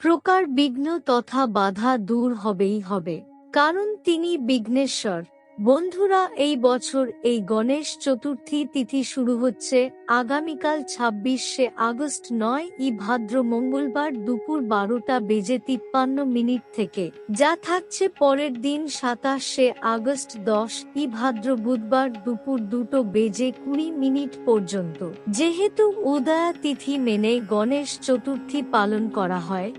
প্রকার বিঘ্ন তথা বাধা দূর হবেই হবে। কারণ তিনি বিঘ্নেশ্বর। বন্ধুরা, এই বছর এই গণেশ চতুর্থী তিথি শুরু হচ্ছে। আগামীকাল ছাব্বিশে আগস্ট নয়, ই ভাদ্র মঙ্গলবার দুপুর বারোটা বেজে তিপ্পান্ন মিনিট থেকে। যা থাকছে পরের দিন সাতাশে আগস্ট দশ, ই ভাদ্র বুধবার দুপুর দুটো বেজে কুড়ি মিনিট পর্যন্ত। যেহেতু উদয়া তিথি মেনে গণেশ চতুর্থী পালন করা হয়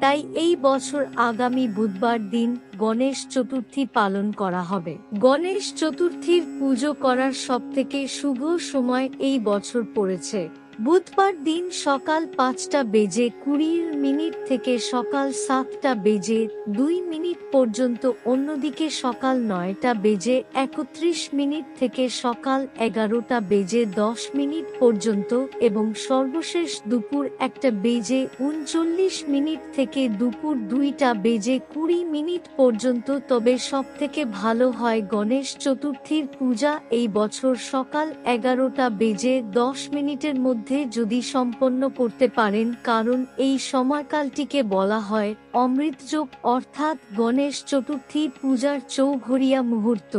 তাই এই বছর আগামী বুধবার দিন গণেশ চতুর্থী পালন করা হবে। গণেশ চতুর্থীর পুজো করার সবথেকে শুভ সময় এই বছর পড়েছে। বুধবার দিন সকাল পাঁচটা বেজে কুড়ি মিনিট থেকে সকাল সাতটা বেজে দুই মিনিট পর্যন্ত, অন্যদিকে সকাল নয়টা বেজে একত্রিশ মিনিট থেকে সকাল এগারোটা বেজে দশ মিনিট পর্যন্ত এবং সর্বশেষ দুপুর একটা বেজে উনচল্লিশ মিনিট থেকে দুপুর দুইটা বেজে কুড়ি মিনিট পর্যন্ত। তবে সব থেকে ভালো হয় গণেশ চতুর্থীর পূজা, এই বছর সকাল এগারোটা বেজে দশ মিনিটের মধ্যে যদি সম্পন্ন করতে পারেন, কারণ এই সময়কালটিকে বলা হয় অমৃতযোগ, অর্থাৎ গণেশ চতুর্থী পূজার চৌঘরিয়া মুহূর্ত।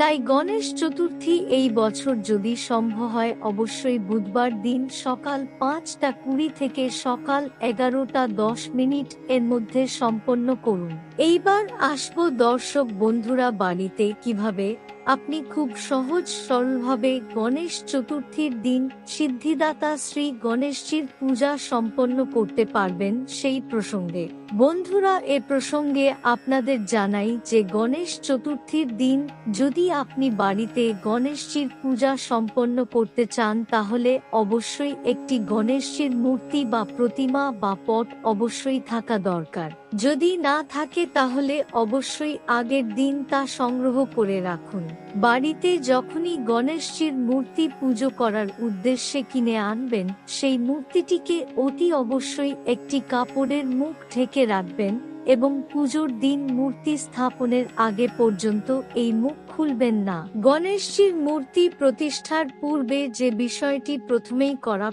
তাই গণেশ চতুর্থী এই বছর যদি সম্ভব হয়, অবশ্যই বুধবার দিন সকাল পাঁচটা কুড়ি থেকে সকাল এগারোটা দশ মিনিট এর মধ্যে সম্পন্ন করুন। এইবার আসব দর্শক বন্ধুরা বাড়িতে কীভাবে আপনি খুব সহজ সরলভাবে গণেশ চতুর্থীর দিন সিদ্ধিদাতা শ্রী গণেশজির পূজা সম্পন্ন করতে পারবেন সেই প্রসঙ্গে। বন্ধুরা, এ প্রসঙ্গে আপনাদের জানাই যে গণেশ চতুর্থীর দিন যদি আপনি বাড়িতে গণেশজির পূজা সম্পন্ন করতে চান, তাহলে অবশ্যই একটি গণেশজির মূর্তি বা প্রতিমা বা পট অবশ্যই থাকা দরকার। যদি না থাকে, তাহলে অবশ্যই আগের দিন তা সংগ্রহ করে রাখুন। বাড়িতে যখনই গণেশজির মূর্তি পুজো করার উদ্দেশ্যে কিনে আনবেন, সেই মূর্তিটিকে অতি অবশ্যই একটি কাপড়ের মুখ ঢেকে রাখবেন এবং পুজোর দিন মূর্তি স্থাপনের আগে পর্যন্ত এই মুখ খুলবেন না। গণেশজির মূর্তি প্রতিষ্ঠার পূর্বে যে বিষয়টি প্রথমেই করা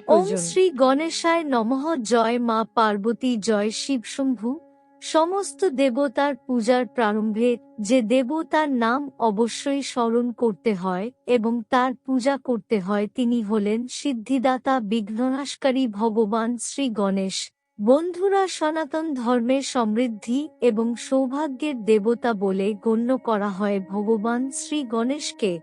শ্রী গণেশায় নমঃ জয় মা পার্বতী জয় শিব শম্ভু। সমস্ত দেবতার পূজার প্রারম্ভে যে দেবতার নাম অবশ্যই স্মরণ করতে হয় এবং তার পূজা করতে হয় তিনি হলেন সিদ্ধিদাতা বিঘ্ননাশকারী ভগবান শ্রী গণেশ। বন্ধুরা সনাতন ধর্মের সমৃদ্ধি এবং সৌভাগ্যের দেবতা বলে গণ্য করা হয় ভগবান শ্রী গণেশকে।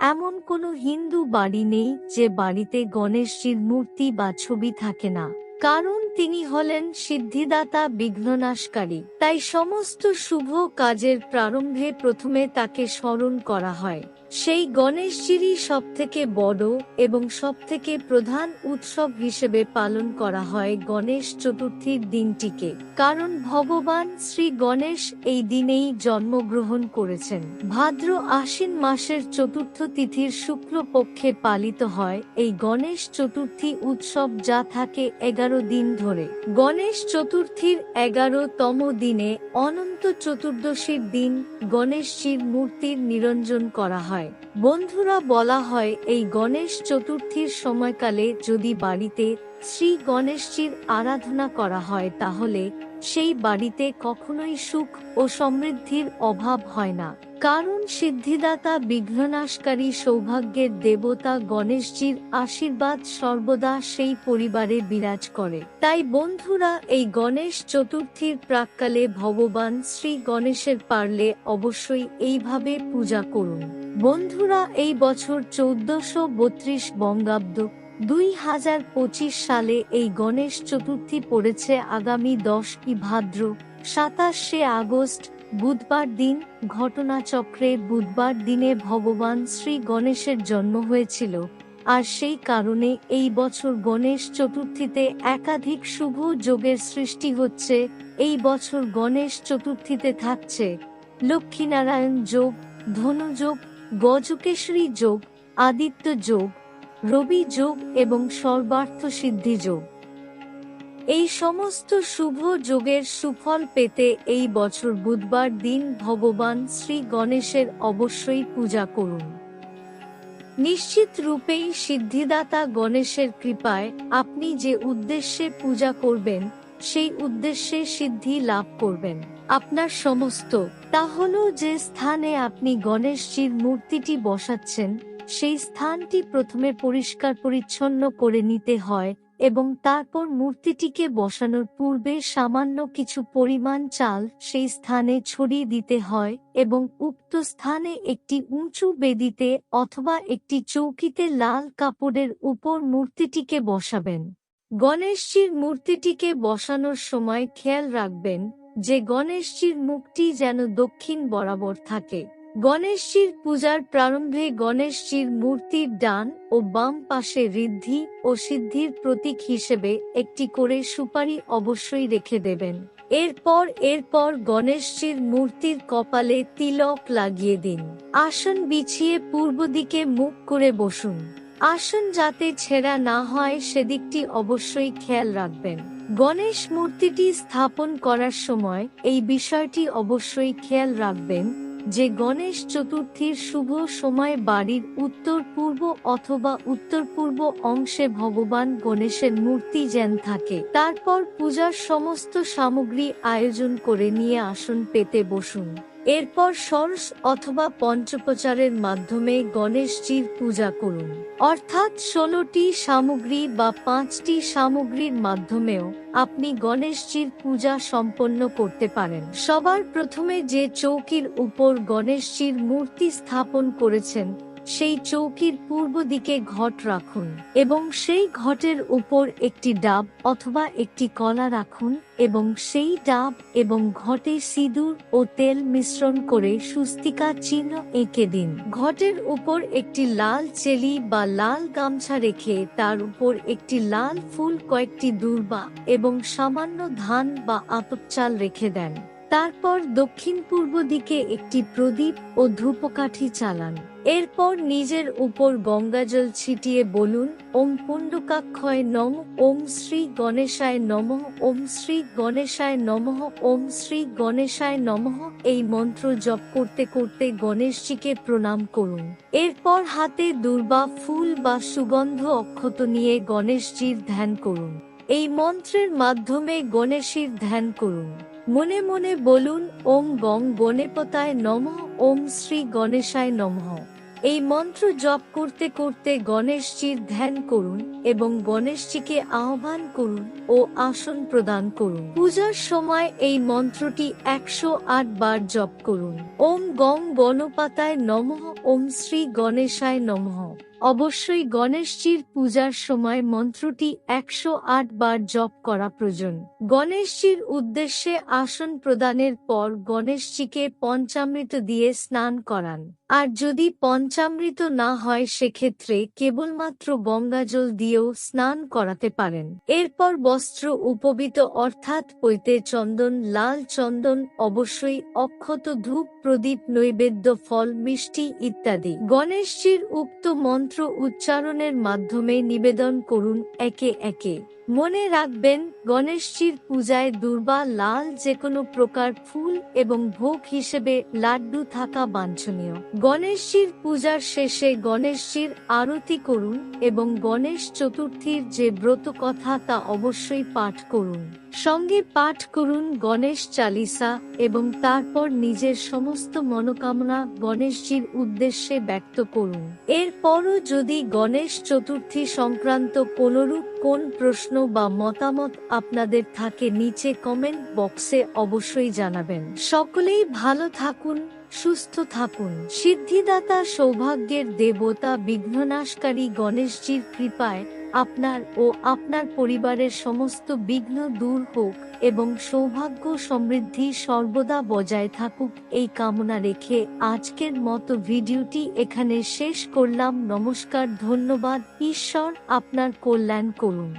এমন কোনো হিন্দু বাড়ি নেই যে বাড়িতে গণেশজির মূর্তি বা ছবি থাকে না। কারণ তিনি হলেন সিদ্ধিদাতা বিঘ্ননাশকারী। তাই সমস্ত শুভ কাজের প্রারম্ভে প্রথমে তাকে স্মরণ করা হয়। সেই গণেশজিরই সব থেকে বড় এবং সব থেকে প্রধান উৎসব হিসেবে পালন করা হয় গণেশ চতুর্থীর দিনটিকে। কারণ ভগবান শ্রী গণেশ এই দিনেই জন্মগ্রহণ করেছেন। ভাদ্র আশ্বিন মাসের চতুর্থ তিথির শুক্ল পক্ষে পালিত হয় এই গণেশ চতুর্থী উৎসব যা থাকে এগারো দিন ধরে। গণেশ চতুর্থীর এগারোতম দিনে অনন্ত চতুর্দশীর দিন গণেশজির মূর্তির নিরঞ্জন করা হয়। বন্ধুরা বলা হয় এই গণেশ চতুর্থীর সময়কালে যদি বাড়িতে শ্রী গণেশজির আরাধনা করা হয়, তাহলে সেই বাড়িতে কখনোই সুখ ও সমৃদ্ধির অভাব হয় না। কারণ সিদ্ধিদাতা বিঘ্ননাশকারী সৌভাগ্যের দেবতা গণেশজির আশীর্বাদ সর্বদা সেই পরিবারে বিরাজ করে। তাই বন্ধুরা, এই গণেশ চতুর্থীর প্রাককালে ভগবান শ্রী গণেশের পারলে অবশ্যই এইভাবে পূজা করুন। বন্ধুরা, এই বছর চৌদ্দশো বত্রিশ বঙ্গাব্দ দুই হাজার পঁচিশ সালে এই গণেশ চতুর্থী পড়েছে আগামী দশই ভাদ্র। সাতাশে আগস্ট, বুধবার দিন, ঘটনাচক্রে বুধবার দিনে ভগবান শ্রী গণেশের জন্ম হয়েছিল। আর সেই কারণে এই বছর গণেশ চতুর্থীতে একাধিক শুভ যোগের সৃষ্টি হচ্ছে। এই বছর গণেশ চতুর্থীতে থাকছে লক্ষ্মীনারায়ণ যোগ, ধনুযোগ, গজকেশরী যোগ, আদিত্য যোগ রবি যোগ এবং সর্বার্থ সিদ্ধি যোগ। এই সমস্ত শুভ যোগের সুফল পেতে এই বছর বুধবার দিন ভগবান শ্রী গণেশের অবশ্যই পূজা করুন। নিশ্চিত রূপেই সিদ্ধিদাতা গণেশের কৃপায় আপনি যে উদ্দেশ্যে পূজা করবেন, সেই উদ্দেশ্যে সিদ্ধি লাভ করবেন। আপনার সমস্ত, তা হলো যে স্থানে আপনি গণেশজির মূর্তিটি বসাচ্ছেন সেই স্থানটি প্রথমে পরিষ্কার পরিচ্ছন্ন করে নিতে হয় এবং তারপর মূর্তিটিকে বসানোর পূর্বে সামান্য কিছু পরিমাণ চাল সেই স্থানে ছড়িয়ে দিতে হয় এবং উক্ত স্থানে একটি উঁচু বেদিতে অথবা একটি চৌকিতে লাল কাপড়ের উপর মূর্তিটিকে বসাবেন। গণেশজির মূর্তিটিকে বসানোর সময় খেয়াল রাখবেন যে গণেশজির মুখটি যেন দক্ষিণ বরাবর থাকে। গণেশজির পূজার প্রারম্ভে গণেশজির মূর্তির ডান ও বাম পাশে ঋদ্ধি ও সিদ্ধির প্রতীক হিসেবে একটি করে সুপারি অবশ্যই রেখে দেবেন। এরপর এরপর গণেশজির মূর্তির কপালে তিলক লাগিয়ে দিন। আসন বিছিয়ে পূর্ব দিকে মুখ করে বসুন। আসন যাতে ছেঁড়া না হয়, সেদিকটি অবশ্যই খেয়াল রাখবেন। গণেশ মূর্তিটি স্থাপন করার সময় এই বিষয়টি অবশ্যই খেয়াল রাখবেন। যে গণেশ চতুর্থীর শুভ সময় বাড়ির উত্তর পূর্ব অথবা উত্তর পূর্ব অংশে ভগবান গণেশের মূর্তি যেন থাকে, তারপর পূজার সমস্ত সামগ্রী আয়োজন করে নিয়ে আসন পেতে বসুন। এরপর সরস অথবা পঞ্চপ্রচারের মাধ্যমে গণেশজির পূজা করুন। অর্থাৎ ষোলোটি সামগ্রী বা পাঁচটি সামগ্রীর মাধ্যমেও আপনি গণেশজির পূজা সম্পন্ন করতে পারেন। সবার প্রথমে যে চৌকির উপর গণেশজির মূর্তি স্থাপন করেছেন সেই চৌকির পূর্ব দিকে ঘট রাখুন এবং সেই ঘটের উপর একটি ডাব অথবা একটি কলা রাখুন এবং সেই ডাব এবং ঘটে সিঁদুর ও তেল মিশ্রণ করে সুস্তিকা চিহ্ন এঁকে দিন। ঘটের উপর একটি লাল চেলি বা লাল গামছা রেখে তার উপর একটি লাল ফুল কয়েকটি দূর্বা এবং সামান্য ধান বা আপক চাল রেখে দেন। তারপর দক্ষিণ পূর্ব দিকে একটি প্রদীপ ও ধূপকাঠি চালান। এরপর নিজের উপর গঙ্গাজল ছিটিয়ে বলুন, ওম পুণ্ডকাক্ষয় নম, ওম শ্রী গণেশায় নমঃ, ওম শ্রী গণেশায় নমঃ, ওম শ্রী গণেশায় নমঃ। এই মন্ত্র জপ করতে করতে গণেশজিকে প্রণাম করুন। এরপর হাতে দুর্বা ফুল বা সুগন্ধ অক্ষত নিয়ে গণেশজির ধ্যান করুন। এই মন্ত্রের মাধ্যমে গণেশের ধ্যান করুন। মনে মনে বলুন, ওম গং গণেপতায় নমঃ, ওম শ্রী গণেশায় নমঃ। এই মন্ত্র জপ করতে করতে গণেশজির ধ্যান করুন এবং গণেশজিকে আহ্বান করুন ও আসন প্রদান করুন। পূজার সময় এই মন্ত্রটি একশো আট বার জপ করুন। ওম গং গণপাতায় নমঃ, ওম শ্রী গণেশায় নমঃ। অবশ্যই গণেশজির পূজার সময় মন্ত্রটি একশো আট বার জপ করা প্রয়োজন। গণেশজির উদ্দেশ্যে আসন প্রদানের পর গণেশজিকে পঞ্চামৃত দিয়ে স্নান করান। আর যদি পঞ্চামৃত না হয় সেক্ষেত্রে কেবলমাত্র গঙ্গাজল দিয়েও স্নান করাতে পারেন। এরপর বস্ত্র উপবিত অর্থাৎ পৈতে চন্দন, লাল চন্দন, অবশ্যই অক্ষত ধূপ, প্রদীপ, নৈবেদ্য, ফল, মিষ্টি ইত্যাদি। গণেশজির উক্ত মন্ত্র উচ্চারণের মাধ্যমে নিবেদন করুন একে একে। মনে রাখবেন, গণেশজির পূজায় দুর্বা লাল যে কোনো প্রকার ফুল এবং ভোগ হিসেবে লাড্ডু থাকা বাঞ্ছনীয়। গণেশজির পূজার শেষে গণেশজির আরতি করুন এবং গণেশ চতুর্থীর যে ব্রত কথা তা অবশ্যই পাঠ করুন। সঙ্গে পাঠ করুন গণেশ চালিসা এবং তারপর নিজের সমস্ত মনোকামনা গণেশজির উদ্দেশ্যে ব্যক্ত করুন। এরপরও যদি গণেশ চতুর্থী সংক্রান্ত কোনরূপ কোন প্রশ্ন বা মতামত আপনাদের থাকে নিচে কমেন্ট বক্সে অবশ্যই জানাবেন। সকলেই ভালো থাকুন, সুস্থ থাকুন। সিদ্ধিদাতা সৌভাগ্যের দেবতা বিঘ্ননাশকারী গণেশজির কৃপায় আপনার ও আপনার পরিবারের সমস্ত বিঘ্ন দূর হোক এবং সৌভাগ্য সমৃদ্ধি সর্বদা বজায় থাকুক, এই কামনা রেখে আজকের মতো ভিডিওটি এখানে শেষ করলাম। নমস্কার, ধন্যবাদ। ঈশ্বর আপনার কল্যাণ করুন।